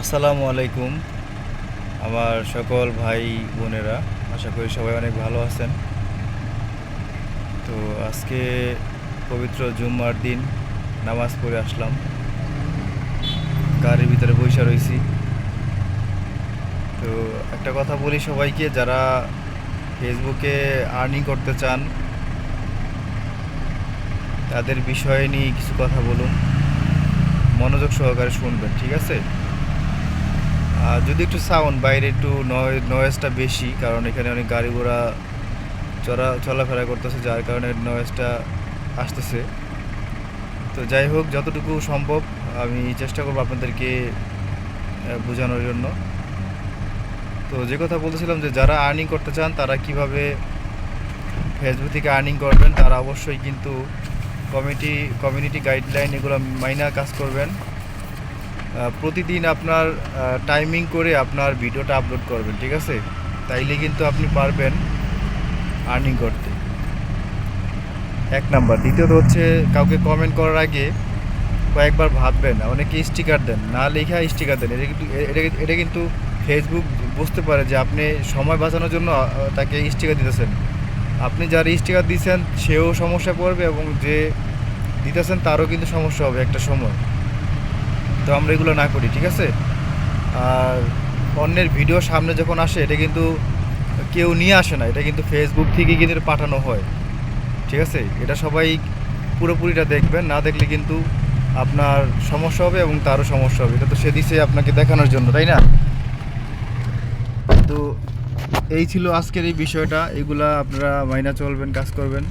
আসসালামু আলাইকুম, আমার সকল ভাই বোনেরা। আশা করি সবাই অনেক ভালো আছেন। তো আজকে পবিত্র জুম্মার দিন, নামাজ পড়ে আসলাম। গাড়ির ভিতরে বৈশা রয়েছি তো একটা কথা বলি সবাইকে, যারা ফেসবুকে আর্নিং করতে চান, তাদের বিষয় নিয়ে কিছু কথা বলুন। মনোযোগ সহকারে শুনবেন, ঠিক আছে? যদি একটু সাউন্ড বাইরে একটু নয়েজটা বেশি, কারণ এখানে অনেক গাড়ি ঘোড়া চলা চলাফেরা করতেছে, যার কারণে নয়েজটা আসতেছে। তো যাই হোক, যতটুকু সম্ভব, আমি চেষ্টা করব আপনাদেরকে বোঝানোর জন্য। তো যে কথা বলতেছিলাম যে, যারা আর্নিং করতে চান, তারা কীভাবে ফেসবুক থেকে আর্নিং করবেন, তারা অবশ্যই কিন্তু কমিটি কমিউনিটি গাইডলাইন এগুলো মাইনা কাজ করবেন। প্রতিদিন আপনার টাইমিং করে আপনার ভিডিওটা আপলোড করবেন, ঠিক আছে? তাইলে কিন্তু আপনি পারবেন আর্নিং করতে। এক নাম্বার। দ্বিতীয়ত হচ্ছে, কাউকে কমেন্ট করার আগে কয়েকবার ভাববেন, অনেকে স্টিকার দেন, না লেখা স্টিকার দেন। এটা কিন্তু এটা কিন্তু ফেসবুক বুঝতে পারে যে আপনি সময় বাঁচানোর জন্য তাকে স্টিকার দিতেছেন। আপনি যার স্টিকার দিচ্ছেন সেও সমস্যা পড়বে এবং যে দিতেছেন, তারও কিন্তু সমস্যা হবে একটা সময়। তো আমরা এগুলো না করি, ঠিক আছে? আর অন্যের ভিডিও সামনে যখন আসে, এটা কিন্তু কেউ নিয়ে আসে না, এটা কিন্তু ফেসবুক থেকে কিন্তু পাঠানো হয়, ঠিক আছে? এটা সবাই পুরোপুরিটা দেখবেন, না দেখলে কিন্তু আপনার সমস্যা হবে এবং তারও সমস্যা হবে। এটা তো সে দিছে আপনাকে দেখানোর জন্য, তাই না? তো এই ছিল আজকের এই বিষয়টা, এগুলা আপনারা মাইনা চলবেন, কাজ করবেন।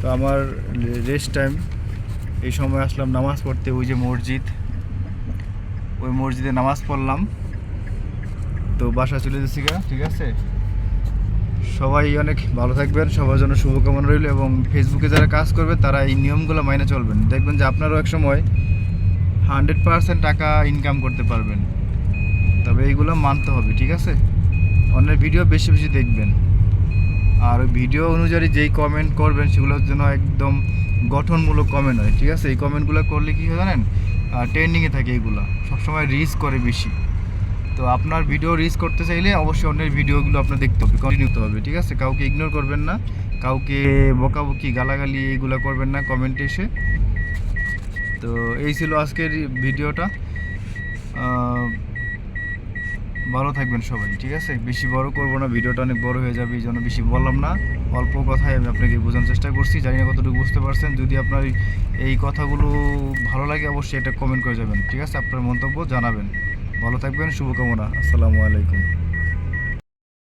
তো আমার রেস্ট টাইম এই সময় আসলাম নামাজ পড়তে, ওই যে মসজিদ। ওই মসজিদে নামাজ পড়লাম। তো বাসা চলে যাচ্ছি গা, ঠিক আছে? সবাই অনেক ভালো থাকবেন, সবার জন্য শুভকামনা রইল এবং ফেসবুকে যারা কাজ করবে, তারা এই নিয়মগুলো মাইনে চলবেন। দেখবেন যে আপনারও এক সময় হান্ড্রেড পার্সেন্ট টাকা ইনকাম করতে পারবেন। তবে এইগুলো মানতে হবে, ঠিক আছে? অন্যের ভিডিও বেশি বেশি দেখবেন। আর ভিডিও অনুযায়ী যেই কমেন্ট করবেন সেগুলোর জন্য একদম গঠনমূলক কমেন্ট হয়, ঠিক আছে? এই কমেন্টগুলো করলে কী হয় জানেন? ট্রেন্ডিংয়ে থাকে এগুলো। সবসময় রিচ করে বেশি। তো আপনার ভিডিও রিচ করতে চাইলে অবশ্যই অন্যের ভিডিওগুলো আপনার দেখতে হবে কন্টিনিউ করতে হবে, ঠিক আছে? কাউকে ইগনোর করবেন না, কাউকে বকাবকি, গালাগালি এইগুলো করবেন না কমেন্টে এসে। তো এই ছিল আজকের ভিডিওটা ভালো থাকবেন সবাই, ঠিক আছে? বেশি বড় করব না, ভিডিওটা অনেক বড় হয়ে যাবে, এই জন্য বেশি বললাম না। অল্প কথায় আমি আপনাকে বোঝানোর চেষ্টা করছি, জানি না কতটুকু বুঝতে পারছেন। যদি আপনার এই- কথাগুলো ভালো লাগে, অবশ্যই এটা কমেন্ট করে যাবেন, ঠিক আছে? আপনার মন্তব্য জানাবেন। ভালো থাকবেন, শুভকামনা, আসসালামু আলাইকুম।